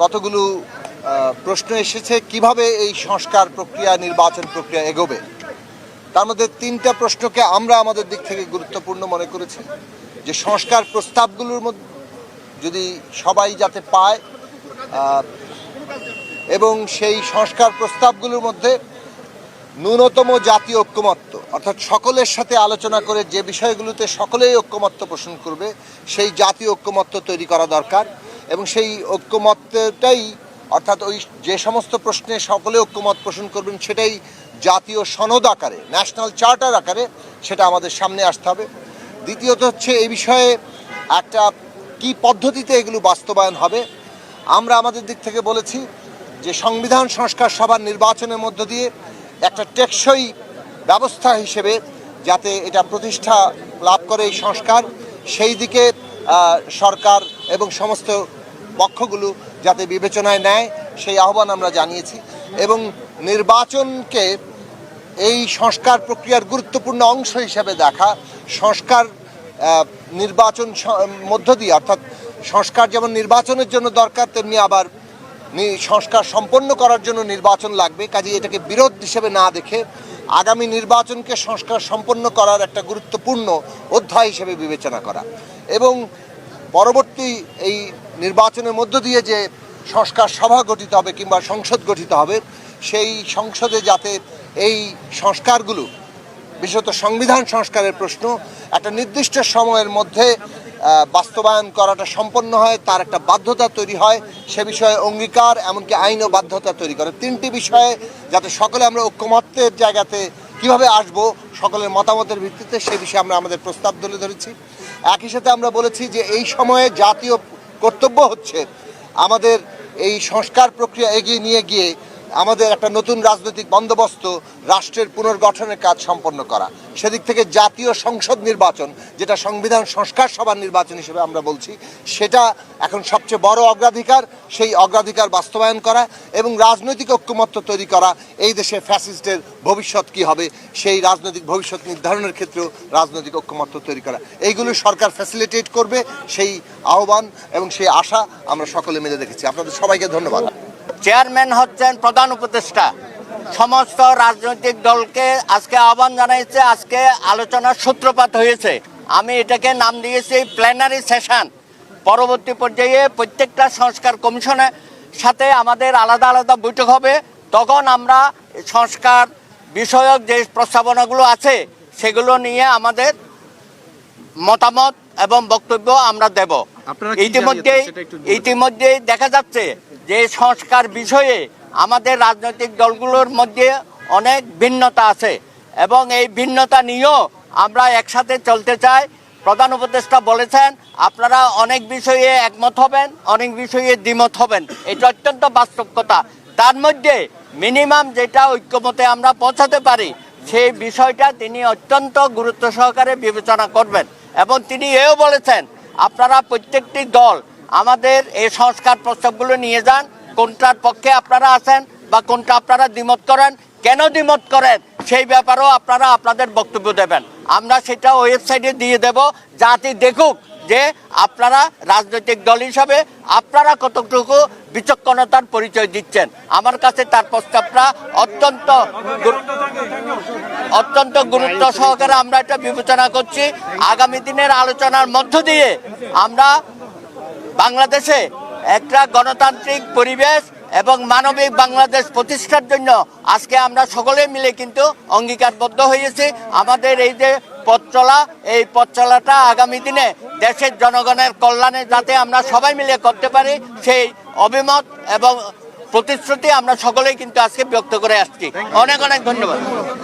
কতগুলো প্রশ্ন এসেছে, কীভাবে এই সংস্কার প্রক্রিয়া, নির্বাচন প্রক্রিয়া এগোবে? তার মধ্যে তিনটা প্রশ্নকে আমরা আমাদের দিক থেকে গুরুত্বপূর্ণ মনে করেছি। যে সংস্কার প্রস্তাবগুলোর মধ্যে যদি সবাই যাতে পায় এবং সেই সংস্কার প্রস্তাবগুলোর মধ্যে ন্যূনতম জাতীয় ঐক্যমত্য, অর্থাৎ সকলের সাথে আলোচনা করে যে বিষয়গুলোতে সকলেই ঐক্যমত্য পোষণ করবে, সেই জাতীয় ঐক্যমত্য তৈরি করা দরকার। এবং সেই ঐক্যমত্যটাই, অর্থাৎ ওই যে সমস্ত প্রশ্নে সকলে ঐক্যমত পোষণ করবেন, সেটাই জাতীয় সনদ আকারে, ন্যাশনাল চার্টার আকারে সেটা আমাদের সামনে আসতে হবে। দ্বিতীয়ত হচ্ছে এই বিষয়ে একটা কি পদ্ধতিতে এগুলো বাস্তবায়ন হবে। আমরা আমাদের দিক থেকে বলেছি যে সংবিধান সংস্কার সভার নির্বাচনের মধ্য দিয়ে একটা টেকসই ব্যবস্থা হিসেবে যাতে এটা প্রতিষ্ঠা লাভ করে এই সংস্কার, সেই দিকে সরকার এবং সমস্ত পক্ষগুলো যাতে বিবেচনায় নেয়, সেই আহ্বান আমরা জানিয়েছি। এবং নির্বাচনকে এই সংস্কার প্রক্রিয়ার গুরুত্বপূর্ণ অংশ হিসেবে দেখা, সংস্কার নির্বাচন মধ্য দিয়ে, অর্থাৎ সংস্কার যেমন নির্বাচনের জন্য দরকার, তেমনি আবার সংস্কার সম্পন্ন করার জন্য নির্বাচন লাগবে। কাজে এটাকে বিরোধ হিসেবে না দেখে আগামী নির্বাচনকে সংস্কার সম্পন্ন করার একটা গুরুত্বপূর্ণ অধ্যায় হিসেবে বিবেচনা করা। এবং পরবর্তী এই নির্বাচনের মধ্য দিয়ে যে সংস্কার সভা গঠিত হবে কিংবা সংসদ গঠিত হবে, সেই সংসদে যাতে এই সংস্কারগুলো, বিশেষত সংবিধান সংস্কারের প্রশ্ন, একটা নির্দিষ্ট সময়ের মধ্যে বাস্তবায়ন করাটা সম্পন্ন হয়, তার একটা বাধ্যতা তৈরি হয়, সে বিষয়ে অঙ্গীকার এমনকি আইন ও বাধ্যতা তৈরি করে। তিনটি বিষয়ে যাতে সকলে আমরা ঐক্যমত্যের জায়গাতে কীভাবে আসব, সকলের মতামতের ভিত্তিতে, সে বিষয়ে আমরা আমাদের প্রস্তাব তুলে ধরেছি। একই সাথে আমরা বলেছি যে এই সময়ে জাতীয় কর্তব্য হচ্ছে আমাদের এই সংস্কার প্রক্রিয়া এগিয়ে নিয়ে গিয়ে আমাদের একটা নতুন রাজনৈতিক বন্দোবস্ত, রাষ্ট্রের পুনর্গঠনের কাজ সম্পন্ন করা। সেদিক থেকে জাতীয় সংসদ নির্বাচন, যেটা সংবিধান সংস্কার সভার নির্বাচন হিসেবে আমরা বলছি, সেটা এখন সবচেয়ে বড় অগ্রাধিকার, সেই অগ্রাধিকার বাস্তবায়ন করা এবং রাজনৈতিক ঐক্যমত্য তৈরি করা এই দেশে ফ্যাসিস্টের ভবিষ্যৎ কি হবে, সেই রাজনৈতিক ভবিষ্যৎ নির্ধারণের ক্ষেত্রেও রাজনৈতিক ঐক্যমত্য তৈরি করা। এইগুলো সরকার ফ্যাসিলিটেট করবে, সেই আহ্বান এবং সেই আশা আমরা সকলে মিলে দেখেছি। আপনাদের সবাইকে ধন্যবাদ। চেয়ারম্যান হচ্ছেন প্রধান উপদেষ্টা। সমস্ত রাজনৈতিক দলকে আজকে আহ্বান জানাইছে আজকে আলোচনার সূত্রপাত হয়েছে। আমি এটাকে নাম দিয়েছি প্ল্যানারি সেশন পরবর্তী পর্যায়ে প্রত্যেকটা সংস্কার কমিশনের সাথে আমাদের আলাদা আলাদা বৈঠক হবে। তখন আমরা সংস্কার বিষয়ক যে প্রস্তাবনাগুলো আছে সেগুলো নিয়ে আমাদের মতামত এবং বক্তব্য আমরা দেব। ইতিমধ্যেই কি ইতিমধ্যে জানিয়েছেন সেটা একটু বলুন। ইতিমধ্যে দেখা যাচ্ছে যে সংস্কার বিষয়ে আমাদের রাজনৈতিক দলগুলোর মধ্যে অনেক ভিন্নতা আছে এবং এই ভিন্নতা নিয়েও আমরা একসাথে চলতে চাই। প্রধান উপদেষ্টা বলেছেন, আপনারা অনেক বিষয়ে একমত হবেন, অনেক বিষয়ে দ্বিমত হবেন। এটা অত্যন্ত বাস্তব কথা। তার মধ্যে মিনিমাম যেটা ঐক্যমতে আমরা পৌঁছাতে পারি, সেই বিষয়টা তিনি অত্যন্ত গুরুত্ব সহকারে বিবেচনা করবেন। এবং তিনি এও বলেছেন, আপনারা প্রত্যেকটি দল আমাদের এই সংস্কার প্রস্তাবগুলো নিয়ে যান, কোনটার পক্ষে আপনারা আছেন বা কোনটা আপনারা দ্বিমত করেন, কেন দ্বিমত করেন, সেই ব্যাপারেও আপনারা আপনাদের বক্তব্য দেবেন। আমরা সেটা ওয়েবসাইটে দিয়ে দেব যাতে দেখুক যে আপনারা রাজনৈতিক দল হিসাবে আপনারা কতটুকু বিচক্ষণতার পরিচয় দিচ্ছেন। আমার কাছে তার প্রস্তাবটা অত্যন্ত অত্যন্ত গুরুত্ব সহকারে আমরা এটা বিবেচনা করছি। আগামী দিনের আলোচনার মধ্য দিয়ে আমরা বাংলাদেশে একটা গণতান্ত্রিক পরিবেশ এবং মানবিক বাংলাদেশ প্রতিষ্ঠার জন্য আজকে আমরা সকলে মিলে কিন্তু অঙ্গীকারবদ্ধ হয়েছি। আমাদের এই যে পথ চলা এই পথ চলাটা আগামী দিনে দেশের জনগণের কল্যাণে যাতে আমরা সবাই মিলে করতে পারি, সেই অভিমত এবং প্রতিশ্রুতি আমরা সকলেই কিন্তু আজকে ব্যক্ত করে আসছি। অনেক অনেক ধন্যবাদ।